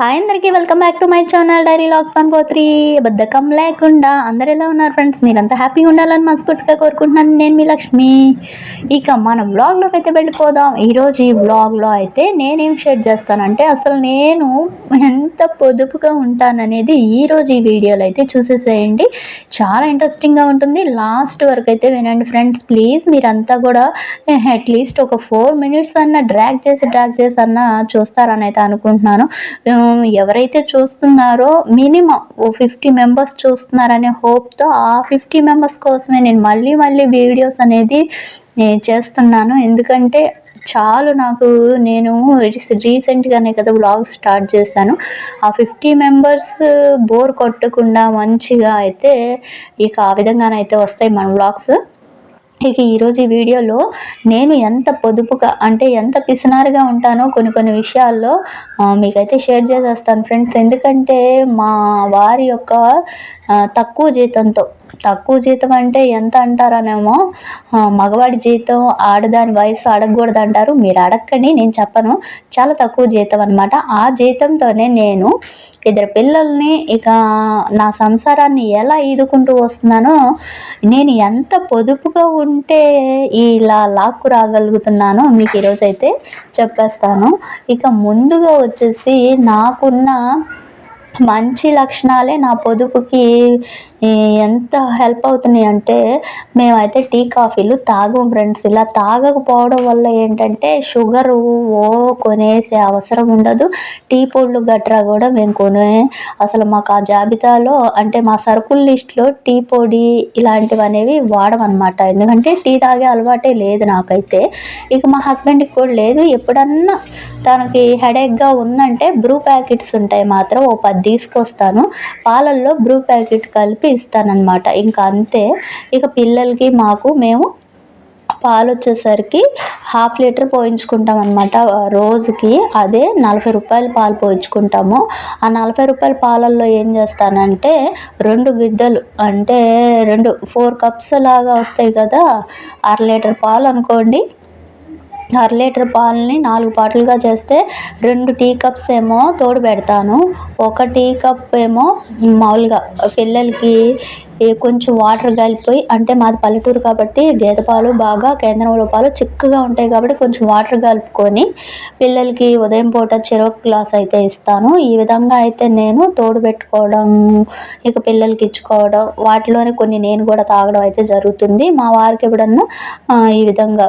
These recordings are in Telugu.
హాయ్ అందరికీ welcome back to my channel diary logs one four three బద్ధకం లేకుండా అందరు ఎలా ఉన్నారు ఫ్రెండ్స్ మీరంతా హ్యాపీగా ఉండాలని మనస్ఫూర్తిగా కోరుకుంటున్నాను. నేను మీ లక్ష్మి. ఇక మన బ్లాగ్లోకి అయితే వెళ్ళిపోదాం. ఈరోజు ఈ బ్లాగ్లో అయితే నేనేం షేర్ చేస్తానంటే అసలు నేను ఎంత పొదుపుగా ఉంటాననేది ఈరోజు ఈ వీడియోలో అయితే చూసేసేయండి. చాలా ఇంట్రెస్టింగ్గా ఉంటుంది. లాస్ట్ వరకు అయితే వినండి ఫ్రెండ్స్ ప్లీజ్ మీరంతా కూడా eh, అట్లీస్ట్ ఒక ఫోర్ మినిట్స్ అన్న డ్రాగ్ చేసి డ్రాగ్ చేసి అన్న చూస్తారని అయితే అనుకుంటున్నాను. ఎవరైతే చూస్తున్నారో మినిమం ఓ ఫిఫ్టీ మెంబర్స్ చూస్తున్నారనే హోప్తో ఆ ఫిఫ్టీ మెంబర్స్ కోసమే నేను మళ్ళీ మళ్ళీ వీడియోస్ అనేది నేను చేస్తున్నాను. ఎందుకంటే చాలు నాకు నేను రీసెంట్గానే కదా వ్లాగ్ స్టార్ట్ చేశాను. ఆ ఫిఫ్టీ మెంబర్స్ బోర్ కొట్టకుండా మంచిగా అయితే ఇక ఆ విధంగానైతే వస్తాయి మన వ్లాగ్స్. ఇక ఈరోజు ఈ వీడియోలో నేను ఎంత పొదుపుగా అంటే ఎంత పిసినారుగా ఉంటానో కొన్ని కొన్ని విషయాల్లో మీకైతే షేర్ చేసేస్తాను ఫ్రెండ్స్. ఎందుకంటే మా వారి యొక్క తక్కువ జీతంతో తక్కువ జీతం అంటే ఎంత అంటారనేమో మగవాడి జీతం ఆడదాని వయసు అడగకూడదు అంటారు మీరు అడగండి నేను చెప్పను. చాలా తక్కువ జీతం అనమాట ఆ జీతంతోనే నేను ఇద్దరు పిల్లల్ని ఇక నా సంసారాన్ని ఎలా ఈదుకుంటూ వస్తున్నానో నేను ఎంత పొదుపుగా ఉంటే ఇలా లాక్కు రాగలుగుతున్నానో మీకు ఈరోజు అయితే చెప్పేస్తాను. ఇక ముందుగా వచ్చేసి నాకున్న మంచి లక్షణాలే నా పొదుపుకి ఎంత హెల్ప్ అవుతున్నాయి అంటే మేమైతే టీ కాఫీలు తాగం ఫ్రెండ్స్. ఇలా తాగకపోవడం వల్ల ఏంటంటే షుగరు ఓ కొనేసే అవసరం ఉండదు. టీ పొడులు గట్రా కూడా మేము కొనే అసలు మాకు ఆ జాబితాలో అంటే మా సరుకుల లిస్ట్లో టీ పొడి ఇలాంటివి అనేవి వాడమన్నమాట. ఎందుకంటే టీ తాగే అలవాటే లేదు నాకైతే. ఇక మా హస్బెండ్కి కూడా లేదు. ఎప్పుడన్నా తనకి హెడేక్గా ఉందంటే బ్రూ ప్యాకెట్స్ ఉంటాయి మాత్రం ఓ పది తీసుకొస్తాను. పాలల్లో బ్రూ ప్యాకెట్ కలిపి ఇస్తానన్నమాట. ఇంకా అంతే. ఇక పిల్లలకి మాకు మేము పాలు వచ్చేసరికి హాఫ్ లీటర్ పోయించుకుంటాం అనమాట రోజుకి అదే నలభై రూపాయల పాలు పోయించుకుంటాము. ఆ నలభై రూపాయల పాలల్లో ఏం చేస్తానంటే రెండు గిద్దలు అంటే రెండు ఫోర్ కప్స్ లాగా వస్తాయి కదా అర లీటర్ పాలు అనుకోండి అర లీటర్ పాలని నాలుగు పాటలుగా చేస్తే రెండు టీ కప్స్ ఏమో తోడు పెడతాను. ఒక టీ కప్ ఏమో మామూలుగా పిల్లలకి కొంచెం వాటర్ కలిపి అంటే మాది పల్లెటూరు కాబట్టి గేదె పాలు బాగా కేంద్రంలో పాలు చిక్కగా ఉంటాయి కాబట్టి కొంచెం వాటర్ కలుపుకొని పిల్లలకి ఉదయం పూట చెరొక గ్లాస్ అయితే ఇస్తాను. ఈ విధంగా అయితే నేను తోడు పెట్టుకోవడం ఇక పిల్లలకి ఇచ్చుకోవడం వాటిలోనే కొన్ని నేను కూడా తాగడం అయితే జరుగుతుంది. మా వారికి ఎప్పుడన్నా ఈ విధంగా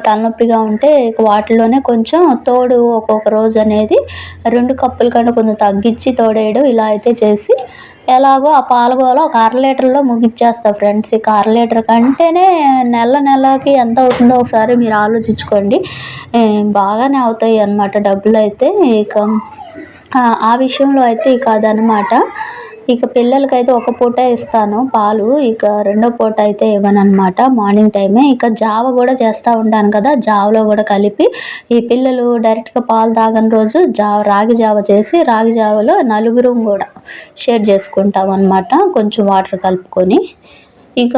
తలనొప్పిగా ఉంటే ఇక వాటిలోనే కొంచెం తోడు ఒక్కొక్క రోజు అనేది రెండు కప్పుల కంటే కొంచెం తగ్గించి తోడేయడం ఇలా అయితే చేసి ఎలాగో ఆ పాలగోలో ఒక అర లీటర్లో ముగిచ్చేస్తా ఫ్రెండ్స్. ఇక అర లీటర్ కంటేనే నెల నెలకి ఎంత అవుతుందో ఒకసారి మీరు ఆలోచించుకోండి. బాగానే అవుతాయి అన్నమాట డబ్బులు అయితే. ఇక ఆ, ఆ విషయంలో అయితే ఇక అదనమాట ఇక పిల్లలకైతే ఒక పూట ఇస్తాను పాలు. ఇక రెండో పూట అయితే ఇవ్వనమాట మార్నింగ్ టైమే ఇక జావ కూడా చేస్తూ ఉంటాను కదా జావలో కూడా కలిపి ఈ పిల్లలు డైరెక్ట్గా పాలు తాగని రోజు జావ రాగి జావ చేసి రాగి జావలో నలుగురం కూడా షేర్ చేసుకుంటాం అనమాట కొంచెం వాటర్ కలుపుకొని. ఇక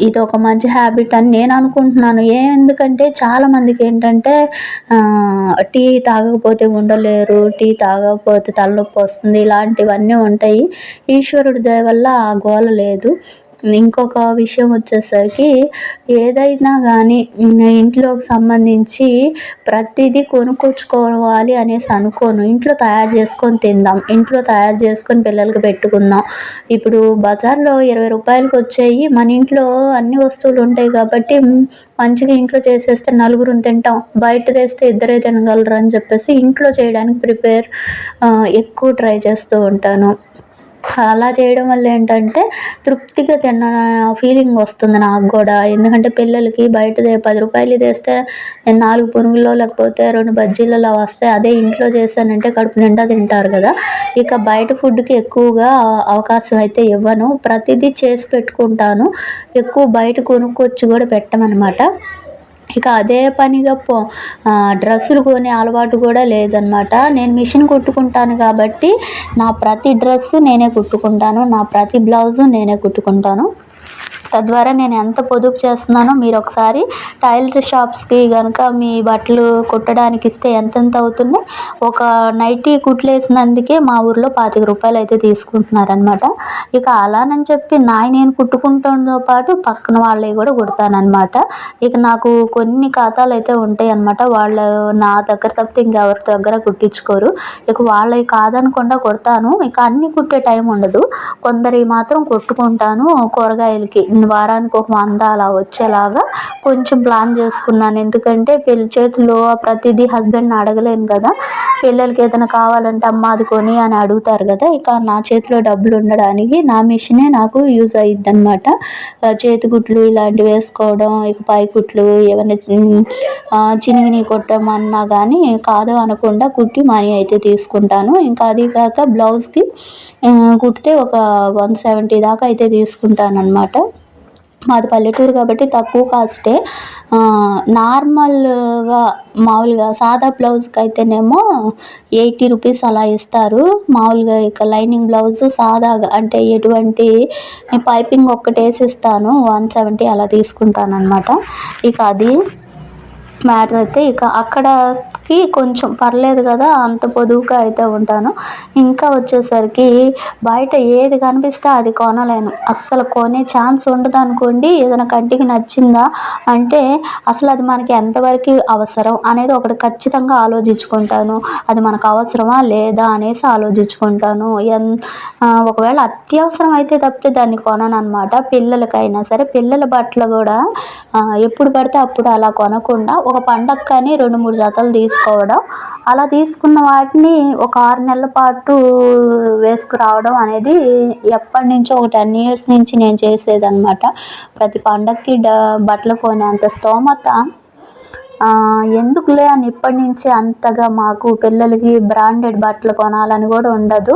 ఇది ఒక మంచి హ్యాబిట్ అని నేను అనుకుంటున్నాను. ఏ ఎందుకంటే చాలా మందికి ఏంటంటే టీ తాగకపోతే ఉండలేరు టీ తాగకపోతే తలనొప్పి వస్తుంది ఇలాంటివన్నీ ఉంటాయి. ఈశ్వరుడి దయ వల్ల ఆ గోల లేదు. ఇంకొక విషయం వచ్చేసరికి ఏదైనా కానీ ఇంట్లోకి సంబంధించి ప్రతిదీ కొనుక్కొచ్చుకోవాలి అనేసి అనుకోను. ఇంట్లో తయారు చేసుకొని తిందాం. ఇంట్లో తయారు చేసుకొని పిల్లలకి పెట్టుకుందాం. ఇప్పుడు బజార్లో ఇరవై రూపాయలకి వచ్చాయి. మన ఇంట్లో అన్ని వస్తువులు ఉంటాయి కాబట్టి మంచిగా ఇంట్లో చేసేస్తే నలుగురు తింటాం. బయట తెస్తే ఇద్దరే తినగలరు అని చెప్పేసి ఇంట్లో చేయడానికి ప్రిపేర్ ఎక్కువ ట్రై చేస్తూ ఉంటాను. అలా చేయడం వల్ల ఏంటంటే తృప్తిగా తిన్న ఫీలింగ్ వస్తుంది నాకు కూడా. ఎందుకంటే పిల్లలకి బయటదే పది రూపాయలు తెస్తే నాలుగు పునుగులో లేకపోతే రెండు బజ్జీలలో వస్తే అదే ఇంట్లో చేశానంటే కడుపు నిండా తింటారు కదా. ఇక బయట ఫుడ్కి ఎక్కువగా అవకాశం అయితే ఇవ్వను. ప్రతిదీ చేసి పెట్టుకుంటాను. ఎక్కువ బయట కొనుక్కొచ్చి కూడా పెట్టమన్నమాట ఇక అదే పనిగా పో డ్రెస్సులు కొనే అలవాటు కూడా లేదనమాట నేను మిషన్ కుట్టుకుంటాను కాబట్టి నా ప్రతి డ్రెస్సు నేనే కుట్టుకుంటాను నా ప్రతి బ్లౌజు నేనే కుట్టుకుంటాను. తద్వారా నేను ఎంత పొదుపు చేస్తున్నానో మీరు ఒకసారి టైలర్ షాప్స్కి కనుక మీ బట్టలు కుట్టడానికి ఇస్తే ఎంతెంత అవుతుంది? ఒక నైటీ కుట్లేసినందుకే మా ఊర్లో పాతిక రూపాయలు అయితే తీసుకుంటున్నారనమాట ఇక అలానని చెప్పి నాయ నేను కుట్టుకుంటంతో పాటు పక్కన వాళ్ళవి కూడా కుడతానమాట ఇక నాకు కొన్ని ఖాతాలు అయితే ఉంటాయి అనమాట వాళ్ళు నా దగ్గర తప్పితే ఇంకెవరి దగ్గర కుట్టించుకోరు. ఇక వాళ్ళవి కాదనకుండా కుడతాను. ఇక అన్నీ కుట్టే టైం ఉండదు. కొందరి మాత్రం కుట్టుకుంటాను కూరగాయలకి. వారానికి ఒక వంద అలా వచ్చేలాగా కొంచెం ప్లాన్ చేసుకున్నాను. ఎందుకంటే పెళ్ళి చేతిలో ప్రతిదీ హస్బెండ్ని అడగలేను కదా. పిల్లలకి ఏదైనా కావాలంటే అమ్మ అది కొని అని అడుగుతారు కదా. ఇక నా చేతిలో డబ్బులు ఉండడానికి నా మిషనే నాకు యూజ్ అయ్యిద్ది అనమాట చేతికుట్లు ఇలాంటివి వేసుకోవడం ఇక పైకుట్లు ఏమైనా చినిగిని కొట్టమన్నా కానీ కాదు అనకుండా కుట్టి మనీ అయితే తీసుకుంటాను. ఇంకా అది కాక బ్లౌజ్కి కుట్టితే ఒక వన్ సెవెంటీ దాకా అయితే తీసుకుంటాను అనమాట మాది పల్లెటూరు కాబట్టి తక్కువ కాస్టే నార్మల్గా మామూలుగా సాదా బ్లౌజ్కి అయితేనేమో ఎయిటీ రూపీస్ అలా ఇస్తారు. మామూలుగా ఇక లైనింగ్ బ్లౌజ్ సాదాగా అంటే ఎటువంటి పైపింగ్ ఒక్కటి వేసిస్తాను వన్ సెవెంటీ అలా తీసుకుంటాను అనమాట ఇక అది మ్యాటర్ అయితే ఇక అక్కడ కి కొంచెం పర్లేదు కదా అంత పొదువుగా అయితే ఉంటాను. ఇంకా వచ్చేసరికి బయట ఏది కనిపిస్తే అది కొనలేను. అస్సలు కొనే ఛాన్స్ ఉండదు అనుకోండి ఏదైనా కంటికి నచ్చిందా అంటే అసలు అది మనకి ఎంతవరకు అవసరం అనేది ఒకటి ఖచ్చితంగా ఆలోచించుకుంటాను. అది మనకు అవసరమా లేదా అనేసి ఆలోచించుకుంటాను. ఎన్ ఒకవేళ అత్యవసరం అయితే తప్పితే దాన్ని కొనను అనమాట పిల్లలకైనా సరే పిల్లల బట్టలు కూడా ఎప్పుడు పడితే అప్పుడు అలా కొనకుండా ఒక పండగ కానీ రెండు మూడు జతలు తీసుకోవడం. అలా తీసుకున్న వాటిని ఒక ఆరు నెలల పాటు వేసుకురావడం అనేది ఎప్పటి నుంచో ఒక టెన్ ఇయర్స్ నుంచి నేను చేసేదనమాట ప్రతి పండగకి డ బట్టలు కొనేంత స్తోమత ఎందుకులే అని ఇప్పటి నుంచే అంతగా మాకు పిల్లలకి బ్రాండెడ్ బట్టలు కొనాలని కూడా ఉండదు.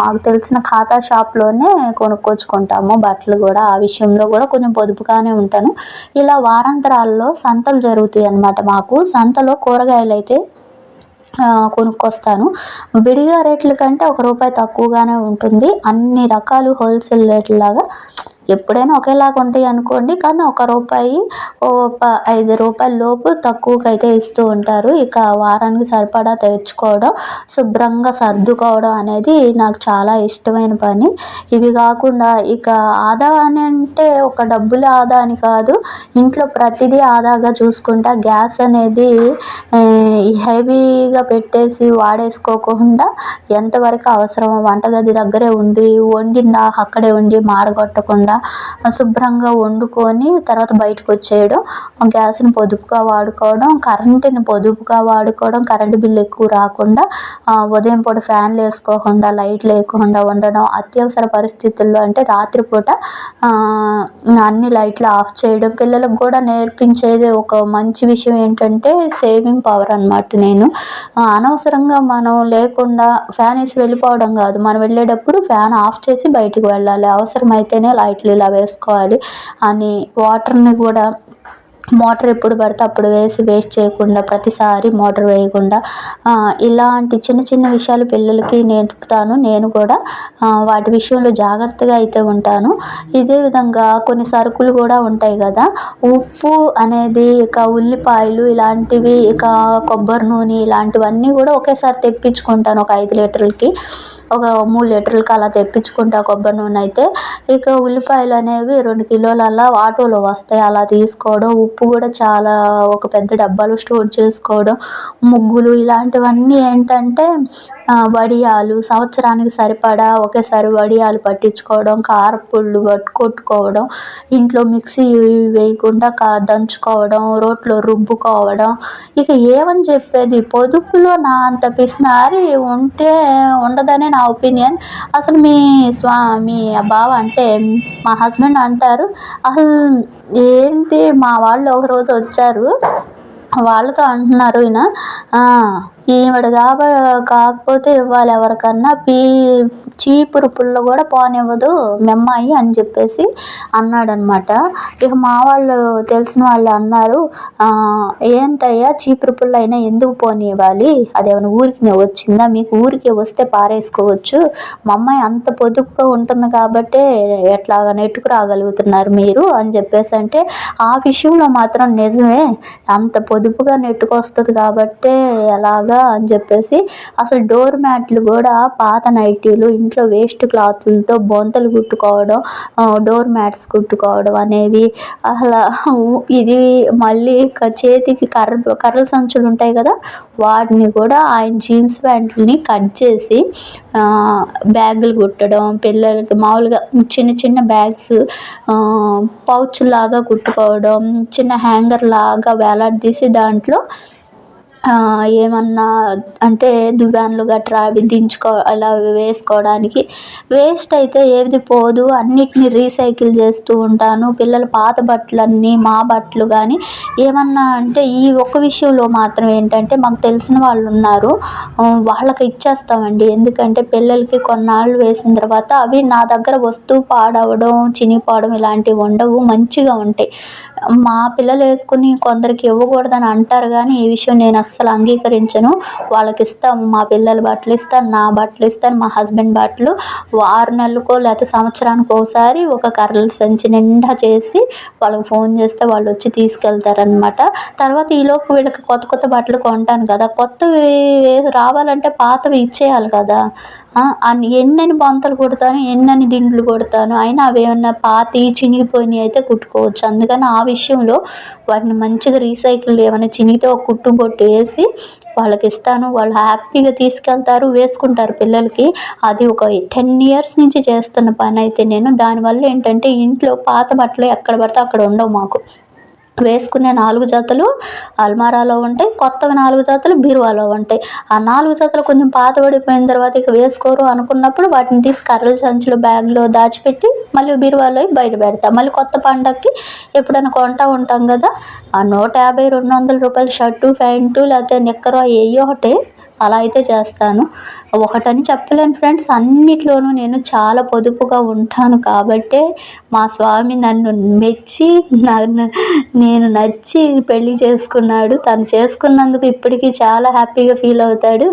మాకు తెలిసిన ఖాతా షాప్లోనే కొనుక్కొచ్చుకుంటాము బట్టలు కూడా. ఆ విషయంలో కూడా కొంచెం పొదుపుగానే ఉంటాను. ఇలా వారాంతరాల్లో సంతలు జరుగుతాయి అన్నమాట మాకు. సంతలో కూరగాయలు అయితే కొనుక్కొస్తాను. విడిగా రేట్ల కంటే ఒక రూపాయి తక్కువగానే ఉంటుంది. అన్ని రకాలు హోల్సేల్ రేట్లలాగా ఎప్పుడైనా ఒకేలాగా ఉంటాయి అనుకోండి కానీ ఒక రూపాయి ఓ ఐదు రూపాయల లోపు తక్కువకైతే అయితే ఇస్తూ ఉంటారు. ఇక వారానికి సరిపడా తెచ్చుకోవడం శుభ్రంగా సర్దుకోవడం అనేది నాకు చాలా ఇష్టమైన పని. ఇవి కాకుండా ఇక ఆదా అని అంటే ఒక డబ్బుల ఆదా అని కాదు ఇంట్లో ప్రతిదీ ఆదాగా చూసుకుంటా గ్యాస్ అనేది హెవీగా పెట్టేసి వాడేసుకోకుండా ఎంతవరకు అవసరమో వంటగది దగ్గరే ఉండి వండిందా అక్కడే ఉండి మాడగొట్టకుండా శుభ్రంగా వండుకొని తర్వాత బయటకు వచ్చేయడం గ్యాస్ని పొదుపుగా వాడుకోవడం కరెంటుని పొదుపుగా వాడుకోవడం కరెంటు బిల్లు ఎక్కువ రాకుండా ఉదయం పూట ఫ్యాన్లు వేసుకోకుండా లైట్లు లేకుండా ఉండడం అత్యవసర పరిస్థితుల్లో అంటే రాత్రిపూట అన్ని లైట్లు ఆఫ్ చేయడం పిల్లలకు కూడా నేర్పించేది ఒక మంచి విషయం ఏంటంటే సేవింగ్ పవర్ అనమాట నేను. అనవసరంగా మనం లేకుండా ఫ్యాన్ వేసి వెళ్ళిపోవడం కాదు మనం వెళ్ళేటప్పుడు ఫ్యాన్ ఆఫ్ చేసి బయటకు వెళ్ళాలి అవసరమైతేనే లైట్లు ఇలా వేసుకోవాలి. అని వాటర్ని కూడా మోటర్ ఎప్పుడు పడితే అప్పుడు వేసి వేస్ట్ చేయకుండా ప్రతిసారి మోటర్ వేయకుండా ఇలాంటి చిన్న చిన్న విషయాలు పిల్లలకి నేర్పుతాను. నేను కూడా వాటి విషయంలో జాగ్రత్తగా అయితే ఉంటాను. ఇదే విధంగా కొన్ని సరుకులు కూడా ఉంటాయి కదా ఉప్పు అనేది ఇక ఉల్లిపాయలు ఇలాంటివి ఇక కొబ్బరి నూనె ఇలాంటివన్నీ కూడా ఒకేసారి తెప్పించుకుంటాను ఒక ఐదు లీటర్లకి. ఒక మూడు లీటర్లకి అలా తెప్పించుకుంటా కొబ్బరి నూనె అయితే. ఇక ఉల్లిపాయలు అనేవి రెండు కిలోలల్లా ఆటోలో వస్తాయి. అలా తీసుకోవడం ఉప్పు ఉప్పు కూడా చాలా ఒక పెద్ద డబ్బాలో స్టోర్ చేసుకోవడం ముగ్గులు ఇలాంటివన్నీ ఏంటంటే వడియాలు సంవత్సరానికి సరిపడా ఒకేసారి వడియాలు పట్టించుకోవడం కారపుళ్ళు కొట్టుకోవడం ఇంట్లో మిక్సీ వేయకుండా కా దంచుకోవడం రోట్లో రుబ్బుకోవడం. ఇక ఏమని చెప్పేది? పొదుపులో నా అంత పిసినారి ఉంటే ఉండదనే నా ఒపీనియన్. అసలు మీ స్వా మీ బావ అంటే మా హస్బెండ్ అంటారు. అసలు ఏంటి? మా వాళ్ళు ఒకరోజు వచ్చారు. వాళ్ళతో అంటున్నారు ఈయన. ఈవిడ కాబ కాకపోతే ఇవ్వాలి ఎవరికన్నా. పీ చీపురు పుల్ల కూడా పోనివ్వదు మెమ్మాయి అని చెప్పేసి అన్నాడనమాట. ఇక మా వాళ్ళు తెలిసిన వాళ్ళు అన్నారు ఏంటయ్యా చీపురు పుల్ల అయినా ఎందుకు పోనివ్వాలి? అదేమైనా ఊరికి వచ్చిందా? మీకు ఊరికి వస్తే పారేసుకోవచ్చు. మా అమ్మాయి అంత పొదుపుగా ఉంటుంది కాబట్టే ఎట్లాగా నెట్టుకు రాగలుగుతున్నారు మీరు? అని చెప్పేసి అంటే ఆ విషయంలో మాత్రం నిజమే. అంత పొదుపుగా నెట్టుకొస్తుంది కాబట్టే ఎలాగా అని చెప్పేసి అసలు డోర్ మ్యాట్లు కూడా పాత నైటీలు ఇంట్లో వేస్ట్ క్లాతులతో బొంతలు కుట్టుకోవడం డోర్ మ్యాట్స్ కుట్టుకోవడం అనేవి అసలు ఇది మళ్ళీ చేతికి కర్ర కర్రల సంచులు ఉంటాయి కదా వాటిని కూడా ఆయన జీన్స్ ప్యాంట్ని కట్ చేసి బ్యాగులు కుట్టడం పిల్లలకి మామూలుగా చిన్న చిన్న బ్యాగ్స్ పౌచ్ లాగా కుట్టుకోవడం చిన్న హ్యాంగర్ లాగా వేలాడదీసి దాంట్లో ఏమన్నా అంటే దువ్వాన్లు గట్రా అవి దించుకో అలా వేసుకోవడానికి. వేస్ట్ అయితే ఏది పోదు. అన్నిటిని రీసైకిల్ చేస్తూ ఉంటాను. పిల్లల పాత బట్టలన్నీ మా బట్టలు కానీ ఏమన్నా అంటే ఈ ఒక్క విషయంలో మాత్రం ఏంటంటే మాకు తెలిసిన వాళ్ళు ఉన్నారు. వాళ్ళకి ఇచ్చేస్తామండి. ఎందుకంటే పిల్లలకి కొన్నాళ్ళు వేసిన తర్వాత అవి నా దగ్గర వస్తువు పాడవడం చినిగిపోవడం ఇలాంటివి ఉండవు. మంచిగా ఉంటాయి. మా పిల్లలు వేసుకుని కొందరికి ఇవ్వకూడదని అంటారు కానీ ఈ విషయం నేను అస్సలు అంగీకరించను. వాళ్ళకి ఇస్తాము మా పిల్లల బట్టలు ఇస్తాను నా బట్టలు ఇస్తాను మా హస్బెండ్ బట్టలు. ఆరు నెలలకో లేకపోతే సంవత్సరానికి ఒకసారి ఒక కర్రల సంచి నిండా చేసి వాళ్ళకి ఫోన్ చేస్తే వాళ్ళు వచ్చి తీసుకెళ్తారనమాట తర్వాత ఈలోపు వీళ్ళకి కొత్త కొత్త బట్టలు కొంటాను కదా. కొత్తవి రావాలంటే పాతవి ఇచ్చేయాలి కదా. ఎన్నని బొంతలు కొడతాను ఎన్నని దిండ్లు కొడతాను అయినా అవి ఏమన్నా పాతి చినిగిపోయినవి అయితే కుట్టుకోవచ్చు. అందుకని ఆ విషయంలో వాటిని మంచిగా రీసైకిల్ ఏమైనా చినిగితే ఒక కుట్టు బొట్టు వేసి వాళ్ళకి ఇస్తాను. వాళ్ళు హ్యాపీగా తీసుకెళ్తారు వేసుకుంటారు పిల్లలకి. అది ఒక టెన్ ఇయర్స్ నుంచి చేస్తున్న పని అయితే నేను. దానివల్ల ఏంటంటే ఇంట్లో పాత బట్టలు ఎక్కడ పడితే అక్కడ ఉండవు మాకు. వేసుకునే నాలుగు జతలు అల్మారాలో ఉంటాయి కొత్తవి నాలుగు జతలు బీరువాలో ఉంటాయి. ఆ నాలుగు జతలు కొంచెం పాత పడిపోయిన తర్వాత ఇక వేసుకోరు అనుకున్నప్పుడు వాటిని తీసి కర్రల సంచులు బ్యాగ్లో దాచిపెట్టి మళ్ళీ బీరువాలో బయట పెడతా. మళ్ళీ కొత్త పండగకి ఎప్పుడైనా కొంటా ఉంటాం కదా ఆ నూట యాభై రెండు వందల రూపాయల షర్టు ప్యాంటు లేకపోతే నిక్కరు ఏ ఒకటి. అలా అయితే చేస్తాను. ఒకటని చెప్పలేను ఫ్రెండ్స్. అన్నిట్లోనూ నేను చాలా పొదుపుగా ఉంటాను కాబట్టే మా స్వామి నన్ను మెచ్చి నన్ను నేను నచ్చి పెళ్ళి చేసుకున్నాడు. తను చేసుకున్నందుకు ఇప్పటికీ చాలా హ్యాపీగా ఫీల్ అవుతాడు.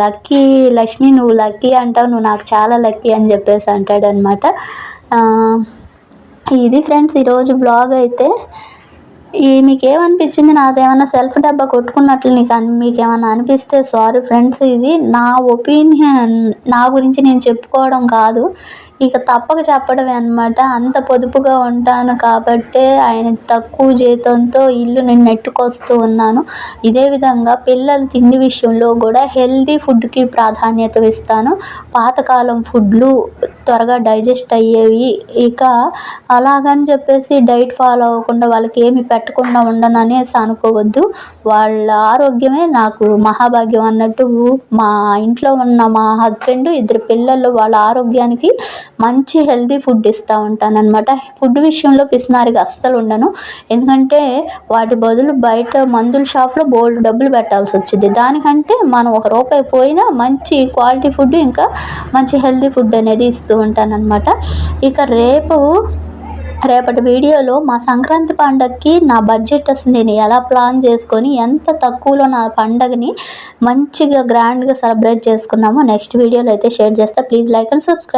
లక్కీ లక్ష్మి నువ్వు లక్కీ అంటావు నువ్వు నాకు చాలా లక్కీ అని చెప్పేసి అంటాడు అనమాట ఇది ఫ్రెండ్స్ ఈరోజు బ్లాగ్ అయితే. ఈ మీకు ఏమనిపించింది నాదేమన్నా సెల్ఫ్ డబ్బా కొట్టుకున్నట్లు నీకు మీకు అనిపిస్తే సారీ ఫ్రెండ్స్ ఇది నా ఒపీనియన్ నా గురించి నేను చెప్పుకోవడం కాదు. ఇక తప్పక చెప్పడమే అనమాట అంత పొదుపుగా ఉంటాను కాబట్టే ఆయన తక్కువ జీతంతో ఇల్లు నేను నెట్టుకొస్తూ ఉన్నాను. ఇదే విధంగా పిల్లల తిండి విషయంలో కూడా హెల్దీ ఫుడ్కి ప్రాధాన్యత ఇస్తాను. పాతకాలం ఫుడ్లు త్వరగా డైజెస్ట్ అయ్యేవి. ఇక అలాగని చెప్పేసి డైట్ ఫాలో అవ్వకుండా వాళ్ళకి ఏమి పెట్టకుండా ఉండను అనేసి అనుకోవద్దు. వాళ్ళ ఆరోగ్యమే నాకు మహాభాగ్యం అన్నట్టు మా ఇంట్లో ఉన్న మా హస్బెండ్ ఇద్దరు పిల్లలు వాళ్ళ ఆరోగ్యానికి మంచి హెల్తీ ఫుడ్ ఇస్తూ ఉంటాను అనమాట ఫుడ్ విషయంలో పిసినారిగా అస్సలు ఉండను. ఎందుకంటే వాటి బదులు బయట మందుల షాప్లో బోల్డ్ డబ్బులు పెట్టాల్సి వచ్చింది. దానికంటే మనం ఒక రూపాయి పోయినా మంచి క్వాలిటీ ఫుడ్ ఇంకా మంచి హెల్తీ ఫుడ్ అనేది ఇస్తూ ఉంటాను అనమాట ఇక రేపు రేపటి వీడియోలో మా సంక్రాంతి పండగకి నా బడ్జెట్ అసలు నేను ఎలా ప్లాన్ చేసుకొని ఎంత తక్కువలో నా పండగని మంచిగా గ్రాండ్గా సెలబ్రేట్ చేసుకున్నామో నెక్స్ట్ వీడియోలో అయితే షేర్ చేస్తా. Please like and subscribe.